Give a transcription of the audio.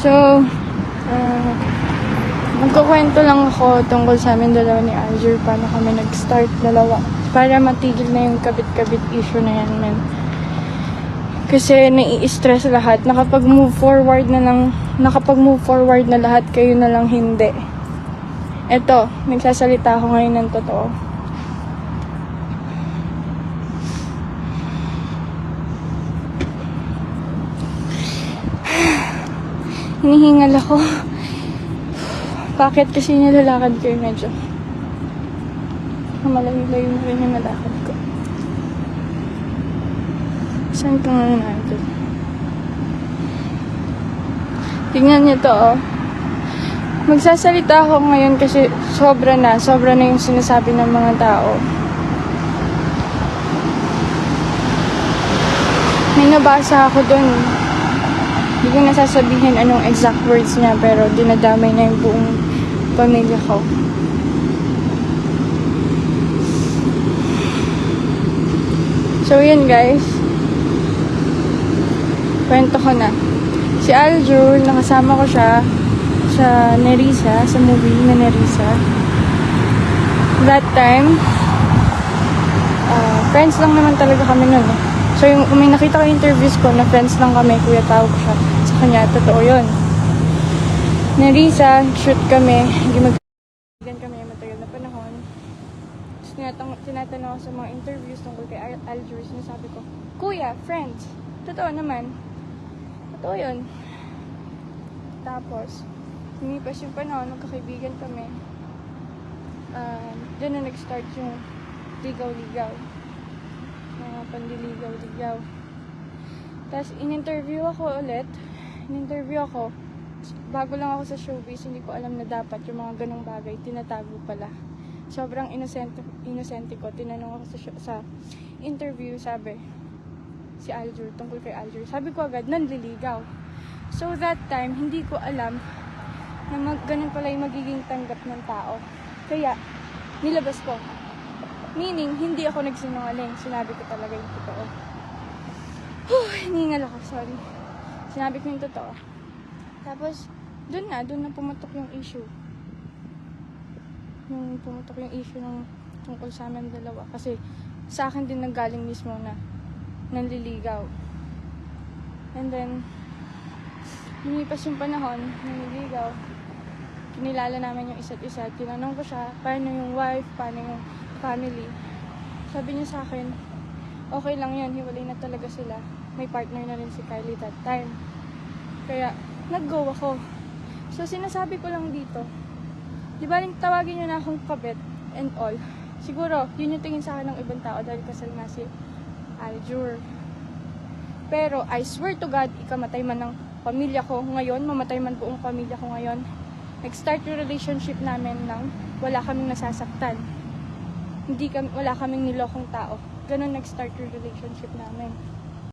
So, uh, magkukwento lang ako tungkol sa amin dalawa ni Azure, paano kami nag-start dalawa. Para matigil na yung kabit-kabit issue na yan, men. Kasi nai-stress lahat. Nakapag-move forward na lang, nakapag-move forward na lahat, kayo na lang hindi. Eto, nagsasalita ako ngayon ng totoo. Hinihingal ako. Bakit kasi nilalakad ko yung medyo? Malayo-layo na rin yung nalakad ko. Saan ka nga natin? Tingnan niyo to, oh. Magsasalita ako ngayon kasi sobra na, sobra na yung sinasabi ng mga tao. May nabasa ako dun. Hindi ko nasasabihin anong exact words niya pero dinadamay na yung buong pamilya ko. So yun guys. Kwento ko na. Si Aljur, nakasama ko siya sa Nerissa, sa movie na Nerissa. That time, ah, friends lang naman talaga kami nun. eh. So yung may nakita ko interviews ko na friends lang kami, kuya tawag siya. Kanya, totoo yun. Nerissa, shoot kami, mag kami matagal na panahon. Tapos tinatang, tinatanong sa mga interviews tungkol kay Al- Aljur, sinasabi ko, Kuya, friends, totoo naman. Totoo yun. Tapos, lumipas yung panahon, magkakaibigan kami. Um, Diyan na nag-start yung ligaw-ligaw. Mga pandiligaw-ligaw. Tapos, in-interview ako ulit. In-interview ako. Bago lang ako sa showbiz, hindi ko alam na dapat yung mga ganong bagay, tinatago pala. Sobrang innocent, innocent ko. Tinanong ako sa, show- sa interview, sabi, si Aljur, tungkol kay Aljur. Sabi ko agad, nanliligaw. So that time, hindi ko alam na mag, ganun pala yung magiging tanggap ng tao. Kaya, nilabas ko. Meaning, hindi ako nagsinungaling. Sinabi ko talaga yung totoo. Huh, hiningal ako, sorry. Sinabi ko yung totoo. Tapos, dun na, dun na pumutok yung issue. Yung pumutok yung issue ng tungkol sa amin dalawa. Kasi, sa akin din nanggaling mismo na nanliligaw. And then, lumipas yung panahon, nanliligaw. Kinilala namin yung isa't isa. Tinanong ko siya, paano yung wife, paano yung family. Sabi niya sa akin, okay lang yan, hiwalay na talaga sila. May partner na rin si Kylie that time. Kaya, nag-go ako. So, sinasabi ko lang dito, di ba rin tawagin niyo na akong kabet and all. Siguro, yun yung tingin sa akin ng ibang tao dahil kasal nga si Aljur. Pero, I swear to God, ikamatay man ng pamilya ko ngayon, mamatay man buong pamilya ko ngayon, nag-start yung relationship namin nang wala kaming nasasaktan. Hindi kami, wala kaming nilokong tao. Ganun nag-start yung relationship namin.